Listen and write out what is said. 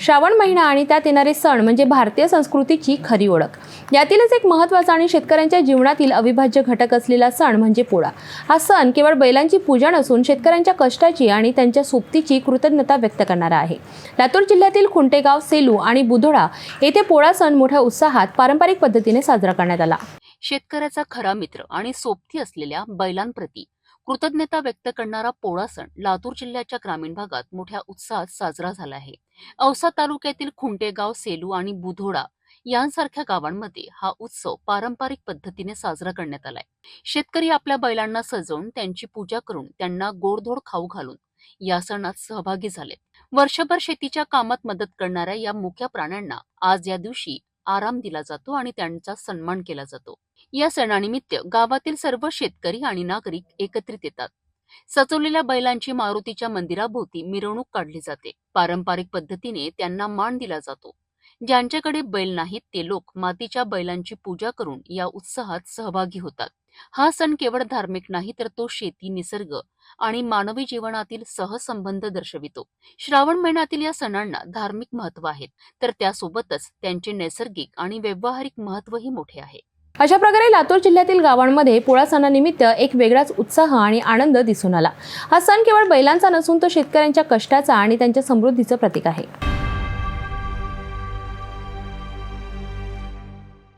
श्रावण महिना आणि त्यात येणारे सण म्हणजे भारतीय संस्कृतीची खरी ओळख. यातीलच एक महत्त्वाचा आणि शेतकऱ्यांच्या जीवनातील अविभाज्य घटक असलेला सण म्हणजे पोळा. हा सण केवळ बैलांची पूजा नसून शेतकऱ्यांच्या कष्टाची आणि त्यांच्या सोबतीची कृतज्ञता व्यक्त करणारा आहे. लातूर जिल्ह्यातील खुंटेगाव सेलू आणि बुधोळा येथे पोळा सण मोठ्या उत्साहात पारंपरिक पद्धतीने साजरा करण्यात आला. शेतकऱ्याचा खरा मित्र आणि सोबती असलेल्या बैलांप्रती कृतज्ञता व्यक्त करणारा पोळा सण लातूर जिल्ह्याच्या ग्रामीण भागात मोठ्या उत्साहात साजरा झाला आहे. औसा तालुक्यातील खुंटेगाव सेलू आणि बुधोडा यांसारख्या गावांमध्ये हा उत्सव पारंपरिक पद्धतीने साजरा करण्यात आलाय. शेतकरी आपल्या बैलांना सजवून त्यांची पूजा करून त्यांना गोडधोड खाऊ घालून या सणात सहभागी झालेत. वर्षभर शेतीच्या कामात मदत करणाऱ्या या मुख्या प्राण्यांना आज या दिवशी आराम दिला जातो आणि त्यांचा सन्मान केला जातो. या सणानिमित्त गावातील सर्व शेतकरी आणि नागरिक एकत्रित येतात. सचवलेल्या बैलांची मारुतीच्या मंदिराभोवती मिरवणूक काढली जाते. पारंपरिक पद्धतीने त्यांना मान दिला जातो. ज्यांच्याकडे बैल नाहीत ते लोक मातीच्या बैलांची पूजा करून या उत्साहात सहभागी होतात. हा सण केवळ धार्मिक नाही तर तो शेती निसर्ग आणि मानवी जीवनातील सहसंबंध दर्शवितो. श्रावण महिन्यातील या सणांना धार्मिक महत्त्व आहेत तर त्यासोबतच त्यांचे नैसर्गिक आणि व्यावहारिक महत्वही मोठे आहे. अशा प्रकारे लातूर जिल्ह्यातील गावांमध्ये पोळा सणानिमित्त एक वेगळाच उत्साह आणि आनंद दिसून आला. हा सण केवळ बैलांचा नसून तो शेतकऱ्यांच्या कष्टाचा आणि त्यांच्या समृद्धीचं प्रतीक आहे.